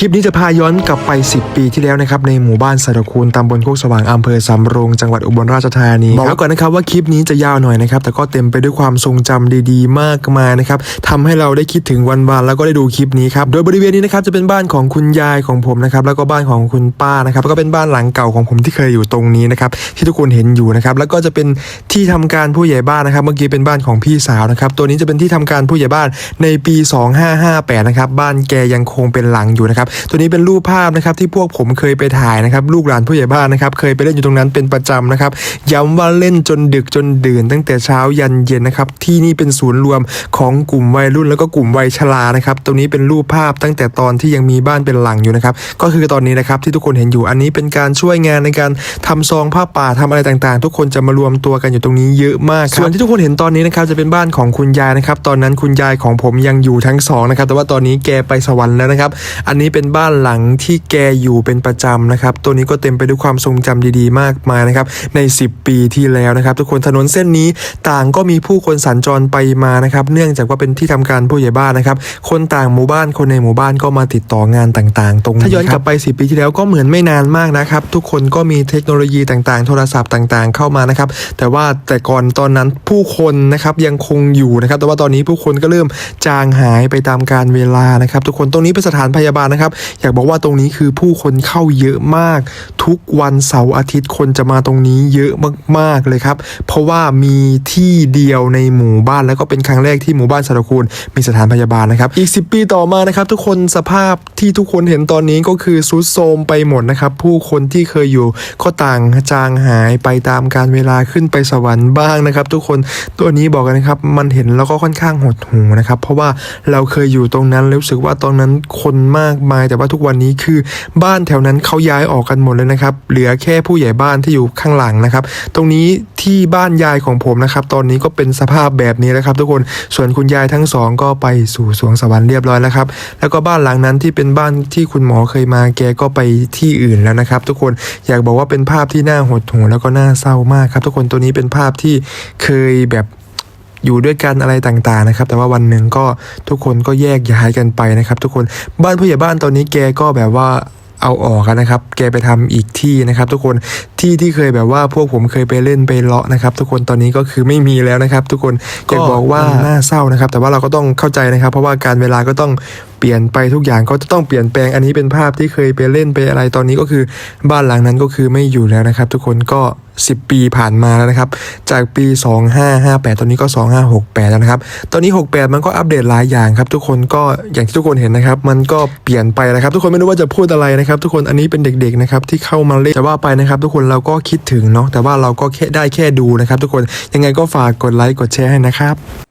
คลิปนี้จะพาย้อนกลับไป 10 ปีที่แล้วนะครับในหมู่บ้านสระคูณตำบลโคกสว่างอำเภอสำโรงจังหวัดอุบลราชธานีบอกไว้ก่อนนะครับว่าคลิปนี้จะยาวหน่อยนะครับแต่ก็เต็มไปด้วยความทรงจำดีๆ มากมายนะครับทำให้เราได้คิดถึงวันวานแล้วก็ได้ดูคลิปนี้ครับโดยบริเวณนี้นะครับจะเป็นบ้านของคุณยายของผมนะครับแล้วก็บ้านของคุณป้านะครับแล้วก็เป็นบ้านหลังเก่าของผมที่เคยอยู่ตรงนี้นะครับที่ทุกคนเห็นอยู่นะครับแล้วก็จะเป็นที่ทำการผู้ใหญ่บ้านนะครับเมื่อกี้เป็นบ้านของพี่สาวนะครับตัวนี้จะเป็นที่ทำการผู้ใหญ่บ้านในปี 2558นะครับบ้านแกยังคงเป็นหลังอยู่นะครับตัวนี้เป็นรูปภาพนะครับที่พวกผมเคยไปถ่ายนะครับลูกหลานผู้ใหญ่บ้านนะครับเคยไปเล่นอยู่ตรงนั้นเป็นประจำนะครับย้ำว่าเล่นจนดึกจนดื่น ตั้งแต่เช้ายันเย็นนะครับที่นี่เป็นศูนย์รวมของกลุ่มวัยรุ่นแล้วก็กลุ่มวัยชรานะครับตรงนี้เป็นรูปภาพตั้งแต่ตอนที่ยังมีบ้านเป็นหลังอยู่นะครับก็คือตอนนี้นะครับที่ทุกคนเห็นอยู่อันนี้เป็นการช่วยงานในการทำซองผ้าป่าทำอะไรต่างๆ ทุกคนจะมารวมตัวกันอยู่ตรงนี้เยอะมากส่วนที่ทุกคนเห็นตอนนี้นะครับจะเป็นบ้านของคุณยายนะครับตอนนั้นคุณยายของผมยังอยู่ทั้งสองนะครับแต่ว่าตอนนี้แกไปสวรรค์แล้วนะครับอันนี้เป็นบ้านหลังที่แกอยู่เป็นประจำนะครับ ตัวนี้ก็เต็มไปด้วยความทรงจำดีๆ มากมายนะครับ ใน 10 ปีที่แล้วนะครับ ทุกคนถนนเส้นนี้ต่างก็มีผู้คนสัญจรไปมานะครับ เนื่องจากว่าเป็นที่ทำการผู้ใหญ่บ้านนะครับ คนต่างหมู่บ้านคนในหมู่บ้านก็มาติดต่องานต่างๆ ตรงนี้ถ้าย้อนกลับไป 10 ปีที่แล้วก็เหมือนไม่นานมากนะครับ ทุกคนก็มีเทคโนโลยีต่างๆ โทรศัพท์ต่างๆ เข้ามานะครับ แต่ว่าแต่ก่อนตอนนั้นผู้คนนะครับยังคงอยู่นะครับ แต่ว่าตอนนี้ผู้คนก็เริ่มจางหายไปตามการเวลานะครับ ทุกคนตรงนี้เป็นสถานพยาบาลนะครับอยากบอกว่าตรงนี้คือผู้คนเข้าเยอะมาก ทุกวันเสาร์อาทิตย์คนจะมาตรงนี้เยอะมากๆเลยครับ เพราะว่ามีที่เดียวในหมู่บ้านแล้วก็เป็นครั้งแรกที่หมู่บ้านสรคูณมีสถานพยาบาลนะครับอีก 10 ปีต่อมานะครับทุกคนสภาพที่ทุกคนเห็นตอนนี้ก็คือซุดโทมไปหมดนะครับ ผู้คนที่เคยอยู่ก็ต่างจางหายไปตามการเวลาขึ้นไปสวรรค์บ้างนะครับ ทุกคนตัวนี้บอกกันนะครับมันเห็นแล้วก็ค่อนข้างหดหูนะครับ เพราะว่าเราเคยอยู่ตรงนั้นรู้สึกว่าตอนนั้นคนมากมายแต่ว่าทุกวันนี้คือบ้านแถวนั้นเขาย้ายออกกันหมดเลยนะครับ เหลือแค่ผู้ใหญ่บ้านที่อยู่ข้างหลังนะครับ ตรงนี้ที่บ้านยายของผมนะครับ ตอนนี้ก็เป็นสภาพแบบนี้แล้วครับ ทุกคน ส่วนคุณยายทั้งสองก็ไปสู่สวงสวรรค์เรียบร้อยแล้วครับ แล้วก็บ้านหลังนั้นที่เป็นบ้านที่คุณหมอเคยมา แกก็ไปที่อื่นแล้วนะครับ ทุกคน อยากบอกว่าเป็นภาพที่น่าหดหู่แล้วก็น่าเศร้ามากครับ ทุกคน ตัวนี้เป็นภาพที่เคยแบบ อยู่ด้วยกันอะไรต่างๆนะครับ แต่ว่าวันหนึ่งก็ทุกคนก็แยกย้ายกันไปนะครับ ทุกคนบ้านผู้ใหญ่บ้านตอนนี้แกก็แบบว่าเอาออกกันนะครับ แกไปทำอีกที่นะครับ ทุกคนที่ที่เคยแบบว่าพวกผมเคยไปเล่นไปเลาะนะครับ ทุกคนตอนนี้ก็คือไม่มีแล้วนะครับ ทุกคนอยากบอกว่าน่าเศร้านะครับ แต่ว่าเราก็ต้องเข้าใจนะครับ เพราะว่าการเวลาก็ต้องเปลี่ยนไปทุกอย่างก็จะต้องเปลี่ยนแปลงอันนี้เป็นภาพที่เคยไปเล่นไปอะไรตอนนี้ก็คือบ้านหลังนั้นก็คือไม่อยู่แล้วนะครับ ทุกคนก็ 10 ปีผ่านมาแล้วนะครับ จากปี 2558 ตอนนี้ก็ 2568 แล้วนะครับ ตอนนี้ 68 มันก็อัปเดตหลายอย่างครับ ทุกคนก็อย่างที่ทุกคนเห็นนะครับ มันก็เปลี่ยนไปนะครับ ทุกคนไม่รู้ว่าจะพูดอะไรนะครับ ทุกคนอันนี้เป็นเด็กๆนะครับที่เข้ามาเล่นแต่ว่าไปนะครับ ทุกคนเราก็คิดถึงเนาะแต่ว่าเราก็แค่ได้แค่ดูนะครับ ทุกคนยังไงก็ฝากกดไลค์กดแชร์ให้นะครับ